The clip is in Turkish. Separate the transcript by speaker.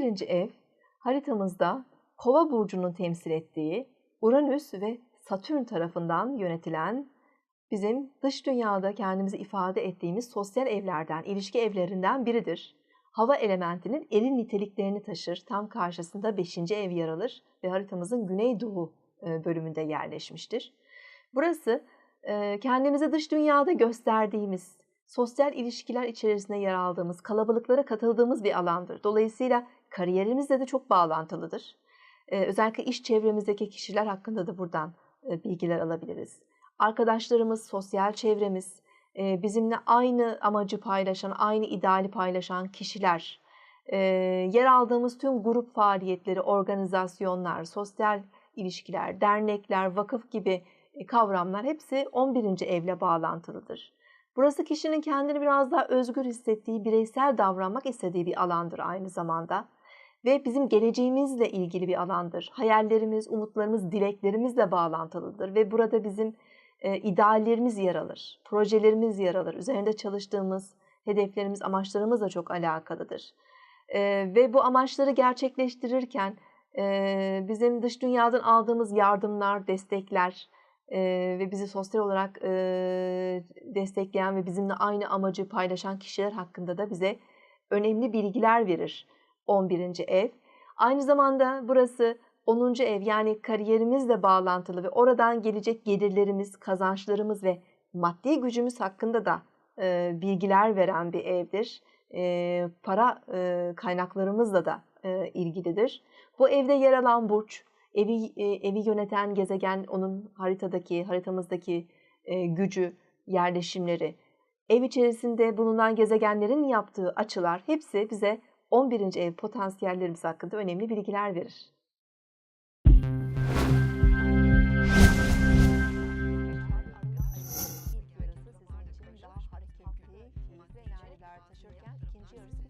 Speaker 1: 11. ev haritamızda Kova burcunun temsil ettiği Uranüs ve Satürn tarafından yönetilen bizim dış dünyada kendimizi ifade ettiğimiz sosyal evlerden, ilişki evlerinden biridir. Hava elementinin eril niteliklerini taşır. Tam karşısında 5. ev yer alır ve haritamızın güneydoğu e, bölümünde yerleşmiştir. Burası e, kendimizi dış dünyada gösterdiğimiz, sosyal ilişkiler içerisinde yer aldığımız, kalabalıklara katıldığımız bir alandır. Dolayısıyla kariyerimizle de çok bağlantılıdır. Ee, özellikle iş çevremizdeki kişiler hakkında da buradan e, bilgiler alabiliriz. Arkadaşlarımız, sosyal çevremiz, e, bizimle aynı amacı paylaşan, aynı ideali paylaşan kişiler, e, yer aldığımız tüm grup faaliyetleri, organizasyonlar, sosyal ilişkiler, dernekler, vakıf gibi kavramlar hepsi 11. evle bağlantılıdır. Burası kişinin kendini biraz daha özgür hissettiği, bireysel davranmak istediği bir alandır aynı zamanda. Ve bizim geleceğimizle ilgili bir alandır. Hayallerimiz, umutlarımız, dileklerimizle bağlantılıdır. Ve burada bizim e, ideallerimiz yer alır, projelerimiz yer alır. Üzerinde çalıştığımız hedeflerimiz, amaçlarımızla çok alakalıdır. E, ve bu amaçları gerçekleştirirken e, bizim dış dünyadan aldığımız yardımlar, destekler, e, ve bizi sosyal olarak e, destekleyen ve bizimle aynı amacı paylaşan kişiler hakkında da bize önemli bilgiler verir 11. ev. Aynı zamanda burası 10. ev yani kariyerimizle bağlantılı ve oradan gelecek gelirlerimiz, kazançlarımız ve maddi gücümüz hakkında da e, bilgiler veren bir evdir. E, para e, kaynaklarımızla da e, ilgilidir. Bu evde yer alan burç, evi e, evi yöneten gezegen onun haritadaki haritamızdaki e, gücü yerleşimleri ev içerisinde bulunan gezegenlerin yaptığı açılar hepsi bize 11. ev potansiyellerimiz hakkında önemli bilgiler verir. yarısı